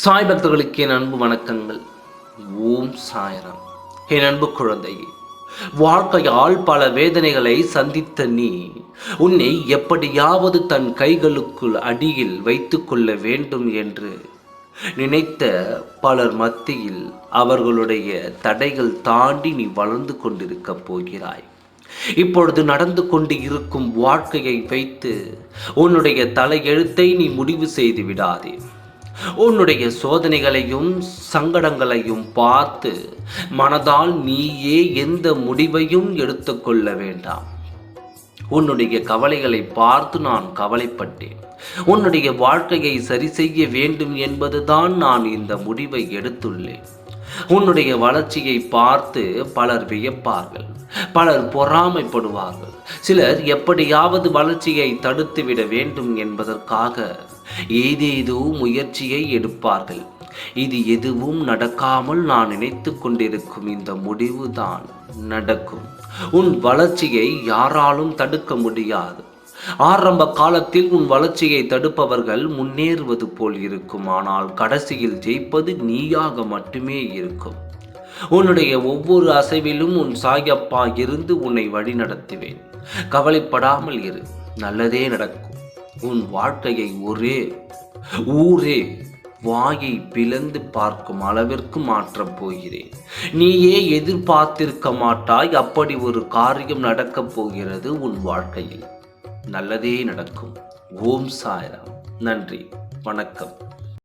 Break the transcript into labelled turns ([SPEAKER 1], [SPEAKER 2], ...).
[SPEAKER 1] சாய் பக்தர்களுக்கு என் அன்பு வணக்கங்கள். ஓம் சாயரம். என் அன்பு குழந்தையே வாழ்க்கையால் பல வேதனைகளை சந்தித்த நீ உன்னை எப்படியாவது தன் கைகளுக்குள் அடியில் வைத்துக்கொள்ள வேண்டும் என்று நினைத்த பலர் மத்தியில் அவர்களுடைய தடைகள் தாண்டி நீ வளர்ந்து கொண்டிருக்கப் போகிறாய். இப்பொழுது நடந்து கொண்டு இருக்கும் வாழ்க்கையை வைத்து உன்னுடைய தலையெழுத்தை நீ முடிவு செய்து விடாதே. உன்னுடைய சோதனைகளையும் சங்கடங்களையும் பார்த்து மனதால் நீயே எந்த முடிவையும் எடுத்துக்கொள்ள வேண்டாம். உன்னுடைய கவலைகளை பார்த்து நான் கவலைப்பட்டேன். உன்னுடைய வாழ்க்கையை சரி செய்ய வேண்டும் என்பதுதான் நான் இந்த முடிவை எடுத்துள்ளேன். உன்னுடைய வளர்ச்சியை பார்த்து பலர் வியப்பார்கள் பலர் பொறாமைப்படுவார்கள். சிலர் எப்படியாவது வளர்ச்சியை தடுத்துவிட வேண்டும் என்பதற்காக ஏதேதோ முயற்சியை எடுப்பார்கள். இது எதுவும் நடக்காமல் நான் நினைத்து கொண்டிருக்கும் இந்த முடிவுதான் நடக்கும். உன் வளர்ச்சியை யாராலும் தடுக்க முடியாது. ஆரம்ப காலத்தில் உன் வளர்ச்சியை தடுப்பவர்கள் முன்னேறுவது போல் இருக்கும். ஆனால் கடைசியில் ஜெயிப்பது நீயாக மட்டுமே இருக்கும். உன்னுடைய ஒவ்வொரு அசைவிலும் உன் சாயப்பா இருந்து உன்னை வழி நடத்துவேன் கவலைப்படாமல் இரு. நல்லதே நடக்கும். உன் வாழ்க்கையை ஒரே ஊரே வாயை பிளந்து பார்க்கும் அளவிற்கு மாற்றப் போகிறேன். நீயே எதிர்பார்த்திருக்க மாட்டாய் அப்படி ஒரு காரியம் நடக்கப் போகிறது உன் வாழ்க்கையில். நல்லதே நடக்கும். ஓம் சாய்ராம். நன்றி. வணக்கம்.